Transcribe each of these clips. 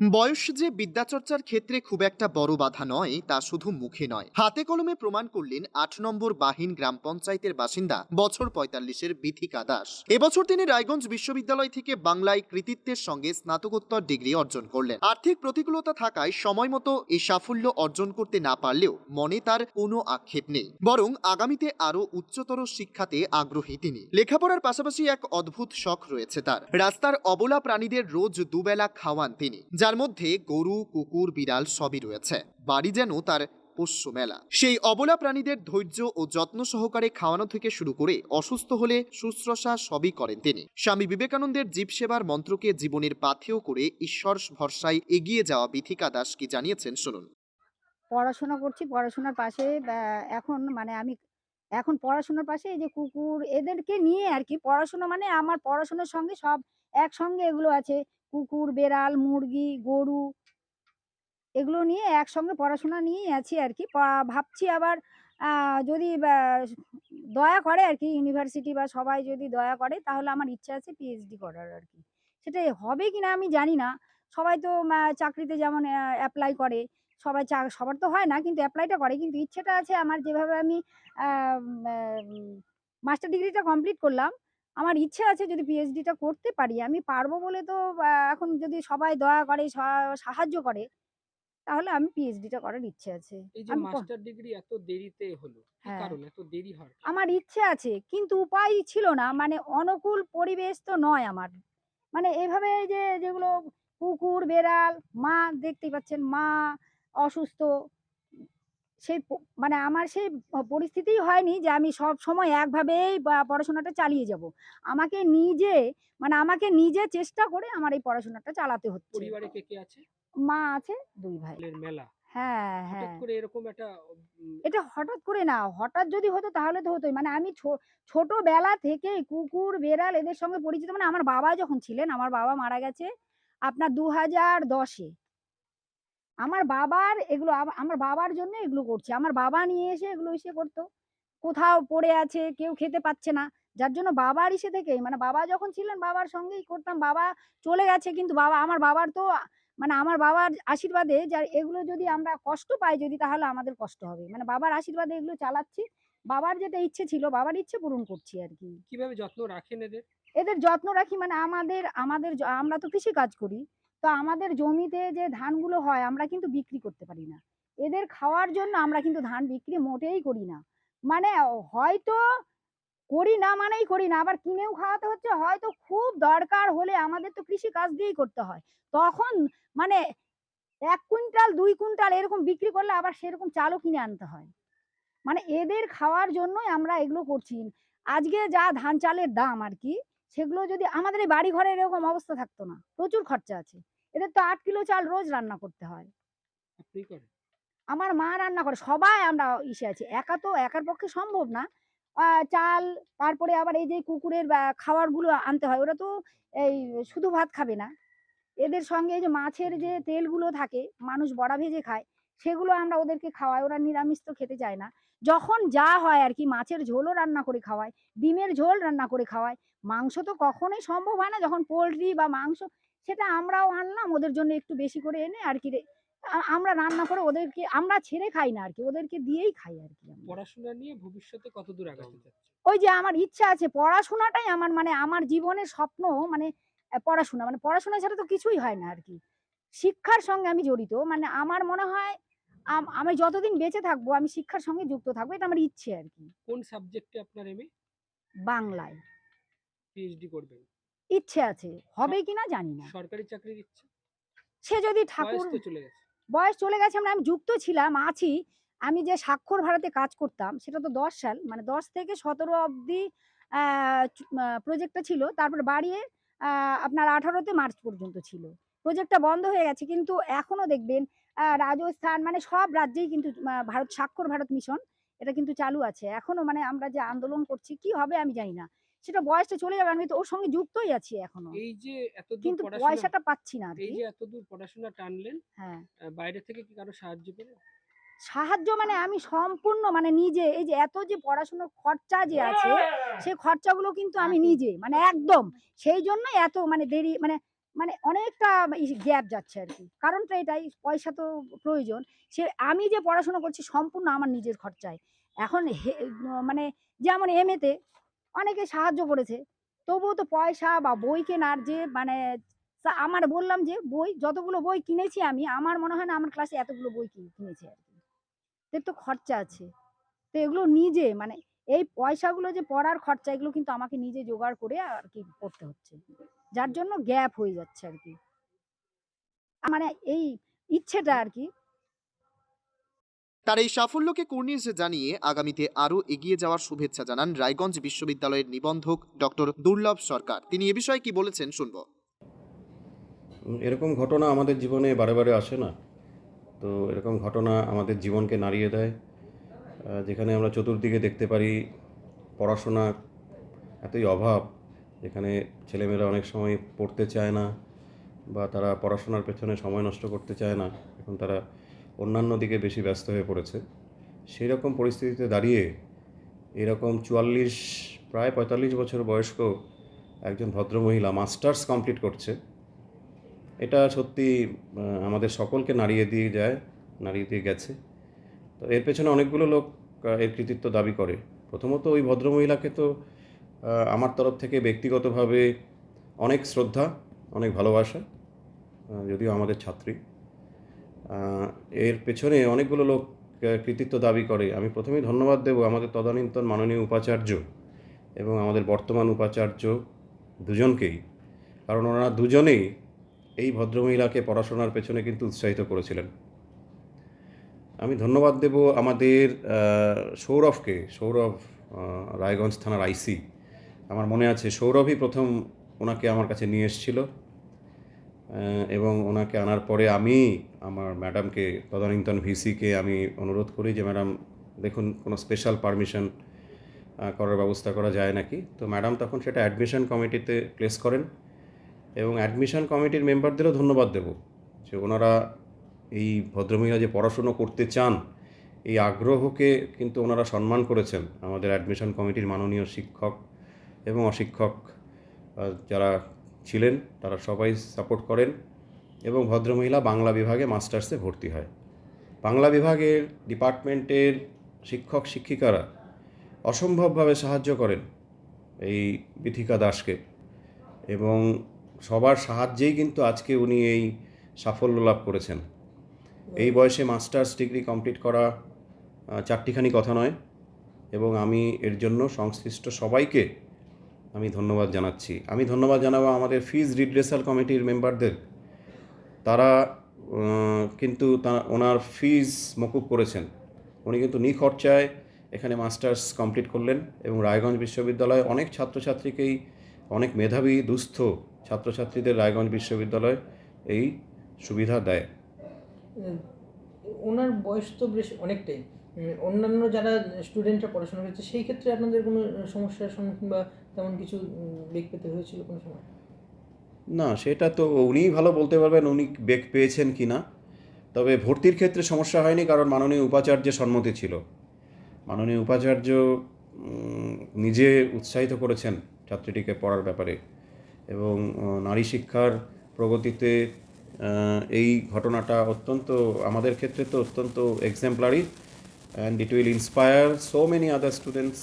বয়স যে বিদ্যাচর্চার ক্ষেত্রে খুব একটা বড় বাধা নয়, তা শুধু মুখে নয়। হাতে কলমে প্রমাণ করলেন আট নম্বর বাহিন গ্রাম পঞ্চায়েতের বাসিন্দা বছর পঁয়তাল্লিশের বিথিকা দাস। এবছর তিনি রায়গঞ্জ বিশ্ববিদ্যালয় থেকে বাংলায় কৃতিত্বের সঙ্গে স্নাতকোত্তর ডিগ্রি অর্জন করলেন। আর্থিক প্রতিকূলতা থাকায় সময় মতো এই সাফল্য অর্জন করতে না পারলেও মনে তার কোনো আক্ষেপ নেই। বরং আগামীতে আরও উচ্চতর শিক্ষাতে আগ্রহী তিনি। লেখাপড়ার পাশাপাশি এক অদ্ভুত শখ রয়েছে তার। রাস্তার অবলা প্রাণীদের রোজ দুবেলা খাওয়ান তিনি যার মধ্যে গরু, কুকুর, বিড়াল সবই রয়েছে। বাড়ি যেন তার পোষ্য মেলা। সেই অবলা প্রাণীদের ধৈর্য ও যত্ন সহকারে খাওয়ানো থেকে শুরু করে অসুস্থ হলে শুশ্রূষা সবই করেন তিনি। স্বামী বিবেকানন্দের জীব সেবার মন্ত্রকে জীবনের পাথেয় করে ঈশ্বর ভরসায় এগিয়ে যাওয়া বিথিকা দাস কি জানিয়েছেন শুনুন। পড়াশোনা করছি, পড়াশোনার পাশে এখন মানে আমি এখন পড়াশোনার পাশে এই যে কুকুর এদেরকে নিয়ে আর কি, পড়াশোনা মানে আমার পড়াশোনার সঙ্গে সব একসঙ্গে এগুলো আছে। কুকুর, বেড়াল, মুরগি, গরু এগুলো নিয়ে একসঙ্গে পড়াশোনা নিয়েই আছি আর কি ভাবছি আবার যদি দয়া করে আর কি ইউনিভার্সিটি বা সবাই যদি দয়া করে, তাহলে আমার ইচ্ছা আছে পিএইচডি করার আর কি সেটাই হবে কি না আমি জানি না। সবাই তো চাকরিতে যেমন অ্যাপ্লাই করে, সবাই চা, সবার তো হয় না, কিন্তু অ্যাপ্লাইটা করে। কিন্তু ইচ্ছেটা আছে আমার যেভাবে আমি মাস্টার ডিগ্রিটা কমপ্লিট করলাম আমার ইচ্ছে আছে যদি পিএইচডিটা করতে পারি। আমি পারব বলে তো এখন যদি সবাই দয়া করে সাহায্য করে তাহলে আমি পিএইচডিটা করার ইচ্ছে আছে। এই যে মাস্টার ডিগ্রি এত দেরিতে হলো কি হ্যাঁ। কারণ? এত দেরি হয় আমার ইচ্ছে আছে কিন্তু উপায় ছিল না। মানে অনুকূল পরিবেশ তো নয় আমার। মানে এভাবে যে যেগুলো কুকুর বেড়াল মা দেখতেই পাচ্ছেন মা অসুস্থ সেই মানে আমার সেই পরিস্থিতিই হয়নি যে আমি সব সময় একভাবেই পড়াশোনাটা চালিয়ে যাব। আমাকে নিজে মানে আমাকে নিজে চেষ্টা করে আমার এই পড়াশোনাটা চালাতে হচ্ছে। পরিবারে কে কে আছে? মা আছে দুই ভাই। মেলা। হ্যাঁ হ্যাঁ। এরকম একটা এটা হঠাৎ করে না হঠাৎ যদি হতো তাহলে তো হতোই। মানে আমি ছো- ছোটবেলা থেকেই কুকুর বেড়াল এদের সঙ্গে পরিচিত। মানে আমার বাবা যখন ছিলেন আমার বাবা মারা গেছে আপনার দু হাজার দশে। আমার বাবার এগুলো আমার বাবার জন্য এগুলো করছি। আমার বাবা নিয়ে এসে এগুলো এসে করতো। কোথাও পড়ে আছে কেউ খেতে পাচ্ছে না। যার জন্য বাবার ইসে থেকেই মানে বাবা যখন ছিলেন বাবার সঙ্গেই করতাম বাবা চলে গেছে কিন্তু বাবা আমার বাবার তো মানে আমার বাবার আশীর্বাদে যার এগুলো যদি আমরা কষ্ট পাই যদি তাহলে আমাদের কষ্ট হবে। মানে বাবার আশীর্বাদে এগুলো চালাচ্ছি। বাবার যেটা ইচ্ছে ছিল বাবার ইচ্ছে পূরণ করছি আর কি। কীভাবে যত্ন রাখেন এদের? এদের যত্ন রাখি মানে আমাদের আমাদের আমরা তো কৃষি কাজ করি। তো আমাদের জমিতে যে ধানগুলো হয়, আমরা কিন্তু বিক্রি করতে পারি না। এদের খাওয়ার জন্য আমরা কিন্তু ধান বিক্রি মোটেই করি না। মানে হয়তো করি না মানেই করি না, আবার কিনেও খাওয়াতে হচ্ছে, হয়তো খুব দরকার হলে আমাদের তো কৃষি কাজ দিয়েই করতে হয়। তখন মানে এক কুইন্টাল, দুই কুইন্টাল এরকম বিক্রি করলে আবার সেরকম চালও কিনে আনতে হয়। মানে এদের খাওয়ার জন্যই আমরা এগুলো করছি। আজকে যা ধান চালের দাম আর কি সেগুলো যদি আমাদের এই বাড়ি ঘরে এরকম অবস্থা থাকতো না। প্রচুর খরচা আছে। এদের তো আট কিলো চাল রোজ রান্না করতে হয়। আমার মা রান্না করে। সবাই আমরা ইসে আছি। একা তো একার পক্ষে সম্ভব না। চাল তারপরে আবার এই যে কুকুরের খাবারগুলো আনতে হয় ওরা তো এই শুধু ভাত খাবে না। এদের সঙ্গে এই যে মাছের যে তেলগুলো থাকে মানুষ বড়া ভেজে খায় সেগুলো আমরা ওদেরকে খাওয়াই। ওরা নিরামিষ তো খেতে চায় না। যখন যা হয় আর কি মাছের ঝোলও রান্না করে খাওয়াই ডিমের ঝোল রান্না করে খাওয়াই মাংস তো কখনোই সম্ভব হয় না যখন পোলট্রি বা মাংস সেটা আমরাও আনলাম ওদের জন্য একটু বেশি করে এনে আর কি রে- আমরা রান্না করে ওদেরকে আমরা ছেড়ে খাই না আর কি ওদেরকে দিয়েই খাই আর কি পড়াশোনা নিয়ে ভবিষ্যতে কত দূর আগাতে ওই যে আমার ইচ্ছা আছে পড়াশোনাটাই আমার মানে আমার জীবনের স্বপ্ন মানে পড়াশোনা মানে পড়াশোনা ছাড়া তো কিছুই হয় না আর কি। শিক্ষার সঙ্গে আমি জড়িত মানে আমার মনে হয় আম- আমি যতদিন বেঁচে থাকব আমি শিক্ষার সঙ্গে যুক্ত থাকব এটা আমার ইচ্ছে আর কি। কোন সাবজেক্টে আপনার এমএ বাংলায়। পিএইচডি করবেন। ইচ্ছে আছে। হবে কিনা জানি না। সরকারি চাকরির ইচ্ছা? সে যদি ঠাকুর চলে গেছে। বয়স চলে গেছে আমরা আমি যুক্ত ছিলাম আছি। আমি যে স্বাক্ষর ভারতে কাজ করতাম সেটা তো দশ সাল মানে দশ থেকে সতেরো অবধি প্রজেক্টটা ছিল। তারপর বাড়িয়ে আপনার আঠারোতে মার্চ পর্যন্ত ছিল। প্রজেক্টটা বন্ধ হয়ে গেছে কিন্তু এখনও দেখবেন রাজস্থান মানে সব রাজ্যেই কিন্তু ভারত স্বাক্ষর ভারত মিশন এটা কিন্তু চালু আছে। এখনও মানে আমরা যে আন্দোলন করছি কি হবে আমি জানি না। সেটা বয়সটা চলে যাবে আমি তো ওর সঙ্গে যুক্তই আছি এখনও। এই যে এতদূর কিন্তু পয়সাটা পাচ্ছি না এই যে এতদূর পড়াশোনা টানলেন হ্যাঁ। বাইরে থেকে কি কারও সাহায্য পেলেন? সাহায্য মানে আমি সম্পূর্ণ মানে নিজে এই যে এত যে পড়াশোনার খরচা যে আছে সেই খরচাগুলো কিন্তু আমি নিজে মানে একদম। সেই জন্যই এত মানে দেরি মানে মানে অনেকটা গ্যাপ যাচ্ছে আর কি কারণটা এটাই, পয়সা তো প্রয়োজন। সে আমি যে পড়াশোনা করছি সম্পূর্ণ আমার নিজের খরচায়। এখন মানে যেমন এম এতে অনেকে সাহায্য করেছে, তবুও তো পয়সা বা বই কেনার যে মানে আমার বললাম যে বই, যতগুলো বই কিনেছি আমি, আমার মনে হয় না আমার ক্লাসে এতগুলো বই কিনে- কিনেছি আর কি। এর তো খরচা আছে। তো এগুলো নিজে মানে এই পয়সাগুলো যে পড়ার খরচা, এগুলো কিন্তু আমাকে নিজে জোগাড় করে আর কি করতে হচ্ছে। যার জন্য গ্যাপ হয়ে যাচ্ছে আর কি মানে এই ইচ্ছেটা আর কি তার এই সাফল্যকে কুর্নিশ জানিয়ে আগামীতে আরও এগিয়ে যাওয়ার শুভেচ্ছা জানান রায়গঞ্জ বিশ্ববিদ্যালয়ের নিবন্ধক ডক্টর দুর্লভ সরকার। তিনি এ বিষয়ে কি বলেছেন শুনব। এরকম ঘটনা আমাদের জীবনে বারে বারে আসে না। তো এরকম ঘটনা আমাদের জীবনকে নাড়িয়ে দেয়। যেখানে আমরা চতুর্দিকে দেখতে পারি পড়াশোনা এতই অভাব যেখানে ছেলেমেয়েরা অনেক সময় পড়তে চায় না বা তারা পড়াশোনার পেছনে সময় নষ্ট করতে চায় না, এখন তারা অন্যান্য দিকে বেশি ব্যস্ত হয়ে পড়েছে। সেই রকম পরিস্থিতিতে দাঁড়িয়ে এরকম চুয়াল্লিশ, প্রায় পঁয়তাল্লিশ বছর বয়স্ক একজন ভদ্রমহিলা মাস্টার্স কমপ্লিট করছে। এটা সত্যি আমাদের সকলকে নাড়িয়ে দিয়ে যায়, নাড়িয়ে দিয়ে গেছে। তো এর পেছনে অনেকগুলো লোক এর কৃতিত্ব দাবি করে। প্রথমত ওই ভদ্রমহিলাকে তো আমার তরফ থেকে ব্যক্তিগতভাবে অনেক শ্রদ্ধা, অনেক ভালোবাসা যদিও আমাদের ছাত্রী। এর পেছনে অনেকগুলো লোক কৃতিত্ব দাবি করে। আমি প্রথমেই ধন্যবাদ দেব আমাদের তদানীন্তন মাননীয় উপাচার্য এবং আমাদের বর্তমান উপাচার্য দুজনকেই। কারণ ওনারা দুজনেই এই ভদ্রমহিলাকে পড়াশোনার পেছনে কিন্তু উৎসাহিত করেছিলেন। আমি ধন্যবাদ দেব আমাদের সৌরভকে, সৌরভ রায়গঞ্জ থানার আইসি। আমার মনে আছে সৌরভই প্রথম ওনাকে আমার কাছে নিয়ে এসেছিল এবং ওনাকে আনার পরে আমি আমার ম্যাডামকে, তদানীন্তন ভিসিকে আমি অনুরোধ করি যে, ম্যাডাম, দেখুন, কোনো স্পেশাল পারমিশন করার ব্যবস্থা করা যায় নাকি? তো ম্যাডাম তখন সেটা অ্যাডমিশন কমিটিতে প্লেস করেন এবং অ্যাডমিশন কমিটির মেম্বারদেরও ধন্যবাদ দেব যে, ওনারা এই ভদ্রমহিলা যে পড়াশুনো করতে চান, এই আগ্রহকে কিন্তু ওনারা সম্মান করেছেন। আমাদের অ্যাডমিশন কমিটির মাননীয় শিক্ষক এবং অশিক্ষক যারা ছিলেন, তারা সবাই সাপোর্ট করেন এবং ভদ্রমহিলা বাংলা বিভাগে মাস্টার্সে ভর্তি হয়। বাংলা বিভাগের ডিপার্টমেন্টের শিক্ষক, শিক্ষিকারা অসম্ভবভাবে সাহায্য করেন এই বিথিকা দাসকে এবং সবার সাহায্যেই কিন্তু আজকে উনি এই সাফল্য লাভ করেছেন। এই বয়সে মাস্টার্স ডিগ্রি কমপ্লিট করা চারটিখানি কথা নয় এবং আমি এর জন্য সংশ্লিষ্ট সবাইকে আমি ধন্যবাদ জানাচ্ছি। আমি ধন্যবাদ জানাব আমাদের ফিজ রিড্রেসাল কমিটির মেম্বারদের তারা কিন্তু তা, ওনার ফিজ মকুব করেছেন। উনি কিন্তু নিখরচায় এখানে মাস্টার্স কমপ্লিট করলেন এবং রায়গঞ্জ বিশ্ববিদ্যালয়ে অনেক ছাত্রছাত্রীকেই, অনেক মেধাবী, দুস্থ ছাত্রছাত্রীদের রায়গঞ্জ বিশ্ববিদ্যালয় এই সুবিধা দেয়। ওনার বয়স তো বেশ অনেকটাই। অন্যান্য যারা স্টুডেন্টরা পড়াশোনা করছে, সেই ক্ষেত্রে আপনাদের কোনো সমস্যার সম্মুখীন বা তেমন কিছু বেগ পেতে হয়েছিল কোনো সময়? না, সেটা তো উনিই ভালো বলতে পারবেন, উনি বেগ পেয়েছেন কি না। তবে ভর্তির ক্ষেত্রে সমস্যা হয়নি, কারণ মাননীয় উপাচার্যের সম্মতি ছিল। মাননীয় উপাচার্য নিজে উৎসাহিত করেছেন ছাত্রীটিকে পড়ার ব্যাপারে। এবং নারী শিক্ষার প্রগতিতে এই ঘটনাটা অত্যন্ত, আমাদের ক্ষেত্রে তো অত্যন্ত exemplary and it will inspire so many other students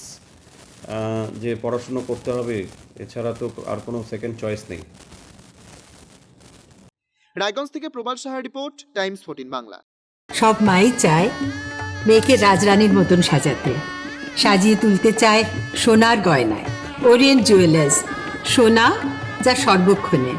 যে পড়াশুনো করতে হবে এছাড়া তো আর কোনো সেকেন্ড চয়েস নেই। রায়গঞ্জ থেকে Prabal Saha report Times fourteen Bangla. সব মাই চায় মেয়েকে রাজরানীর মতন সাজাতে। সাজিয়ে তুলতে চায় সোনার গয়নায়। ওরিয়েন্ট জুয়েলার্স সোনা যা সর্বক্ষণের।